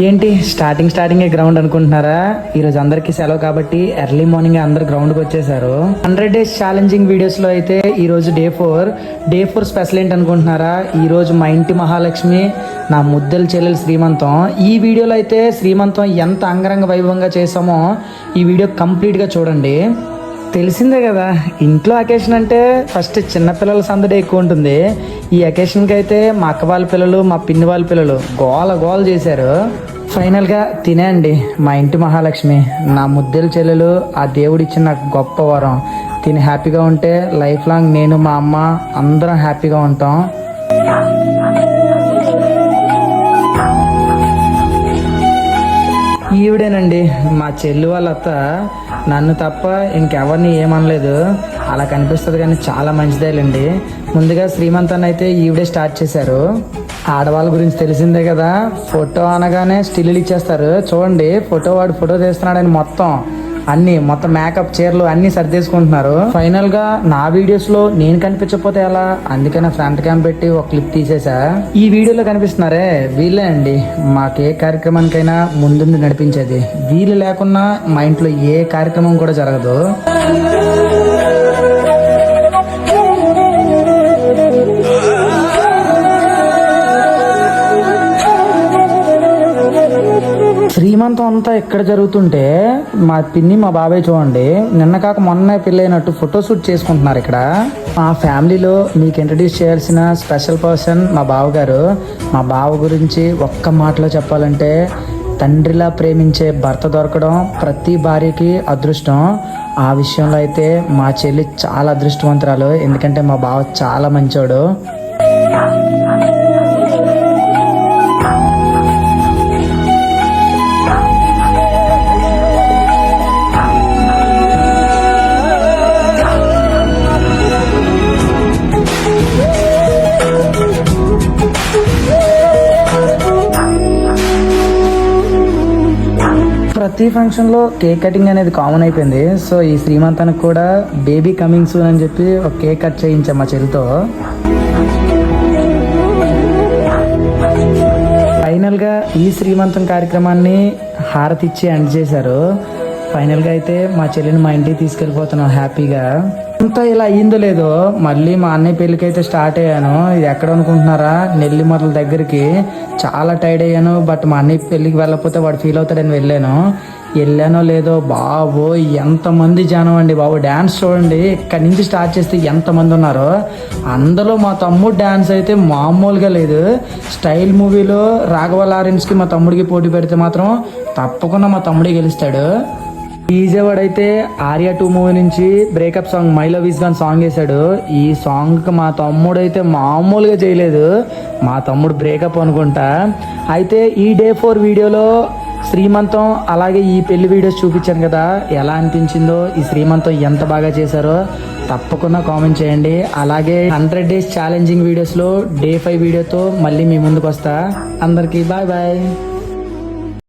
ఏంటి starting starting ground అనుకుంటున్నారా? ఈరోజు అందరికీ సెలవు కాబట్టి ఎర్లీ మార్నింగ్ అందరు గ్రౌండ్కి వచ్చేసారు. హండ్రెడ్ డేస్ ఛాలెంజింగ్ వీడియోస్లో అయితే ఈ రోజు day four day four special ఏంటి అనుకుంటున్నారా? ఈ రోజు మా ఇంటి మహాలక్ష్మి నా ముద్దల చెల్లెలు శ్రీమంతం. ఈ వీడియోలో అయితే శ్రీమంతం ఎంత అంగరంగ వైభవంగా చేసామో ఈ వీడియో కంప్లీట్గా చూడండి. తెలిసిందే కదా ఇంట్లో అకేషన్ అంటే ఫస్ట్ చిన్నపిల్లల సందడి ఎక్కువ ఉంటుంది. ఈ అకేషన్కి అయితే మా అక్క వాళ్ళ పిల్లలు మా పిన్ని వాళ్ళ పిల్లలు గోల గోల చేశారు. ఫైనల్గా తినేయండి మా ఇంటి మహాలక్ష్మి నా ముద్దెల చెల్లెలు ఆ దేవుడిచ్చిన నాకు గొప్ప వరం. తిని హ్యాపీగా ఉంటే లైఫ్ లాంగ్ నేను మా అమ్మ అందరం హ్యాపీగా ఉంటాం. ఈవిడేనండి. మా చెల్లి వాళ్ళ అత్త నన్ను తప్ప ఇంకెవరిని ఏమనలేదు. అలా కనిపిస్తుంది కానీ చాలా మంచిదేలండి. ముందుగా శ్రీమంతాన్ని అయితే ఈవిడే స్టార్ట్ చేశారు. ఆడవాళ్ళ గురించి తెలిసిందే కదా. ఫోటో అనగానే స్టిల్లు ఇచ్చేస్తారు. చూడండి ఫోటో వాడు ఫోటో తీస్తున్నాడని మొత్తం. అన్ని మొత్తం మేకప్ చీరలు అన్ని సర్దేసుకుంటున్నారు. ఫైనల్గా నా వీడియోస్లో నేను కనిపించకపోతే ఎలా? అందుకనే ఫ్రంట్ క్యామ్ పెట్టి ఒక క్లిప్ తీసేసా. ఈ వీడియోలో కనిపిస్తున్నారే వీళ్ళే అండి. మాకు ఏ కార్యక్రమానికైనా ముందుండి నడిపించేది. వీళ్ళు లేకున్నా మా ఇంట్లో ఏ కార్యక్రమం కూడా జరగదు. శ్రీమంతం అంతా ఎక్కడ జరుగుతుంటే మా పిన్ని మా బాబాయ్ చూడండి నిన్న కాక మొన్న పెళ్ళైనట్టు ఫోటో షూట్ చేసుకుంటున్నారు ఇక్కడ. మా ఫ్యామిలీలో మీకు ఇంట్రడ్యూస్ చేయాల్సిన స్పెషల్ పర్సన్ మా బావగారు. మా బావ గురించి ఒక్క మాటలో చెప్పాలంటే తండ్రిలా ప్రేమించే భర్త దొరకడం ప్రతి భార్యకి అదృష్టం. ఆ విషయంలో అయితే మా చెల్లి చాలా అదృష్టవంతురాలు ఎందుకంటే మా బావ చాలా మంచోడు. ప్రతి ఫంక్షన్లో కేక్ కటింగ్ అనేది కామన్ అయిపోయింది. సో ఈ శ్రీమంతానికి కూడా బేబీ కమింగ్ సూన్ అని చెప్పి ఒక కేక్ కట్ చేయించాం మా చెల్లితో. ఫైనల్గా ఈ శ్రీమంతం కార్యక్రమాన్ని హారతి ఇచ్చి ఎండ్ చేశారు. ఫైనల్గా అయితే మా చెల్లిని మా ఇంటికి తీసుకెళ్ళిపోతున్నాం హ్యాపీగా. అంతా ఇలా అయ్యిందో లేదో మళ్ళీ మా అన్నయ్య పెళ్ళికి అయితే స్టార్ట్ అయ్యాను. ఎక్కడ అనుకుంటున్నారా? నెల్లిమర్ల దగ్గరికి. చాలా టైర్డ్ అయ్యాను బట్ మా అన్నయ్య పెళ్ళికి వెళ్ళకపోతే వాడు ఫీల్ అవుతాడని వెళ్ళాను. వెళ్ళానో లేదో బాబో ఎంతమంది జనం అండి బాబు. డ్యాన్స్ చూడండి ఇక్కడి నుంచి స్టార్ట్ చేస్తే ఎంతమంది ఉన్నారో. అందులో మా తమ్ముడు డ్యాన్స్ అయితే మామూలుగా లేదు. స్టైల్ మూవీలో రాఘవ లారెన్స్కి మా తమ్ముడికి పోటీ పెడితే మాత్రం తప్పకుండా మా తమ్ముడే గెలుస్తాడు. ఈజేవాడ్ అయితే ఆర్య టూ మూవీ నుంచి breakup song my love is gone song వేశాడు. ఈ సాంగ్ మా తమ్ముడు అయితే మామూలుగా చేయలేదు. మా తమ్ముడు బ్రేకప్ అనుకుంటా. అయితే ఈ డే ఫోర్ వీడియోలో శ్రీమంతం అలాగే ఈ పెళ్ళి వీడియోస్ చూపించాను కదా. ఎలా అనిపించిందో ఈ శ్రీమంతం ఎంత బాగా చేశారో తప్పకుండా కామెంట్ చేయండి. అలాగే హండ్రెడ్ డేస్ ఛాలెంజింగ్ వీడియోస్లో డే ఫైవ్ వీడియోతో మళ్ళీ మీ ముందుకు వస్తా అందరికీ బాయ్ బాయ్.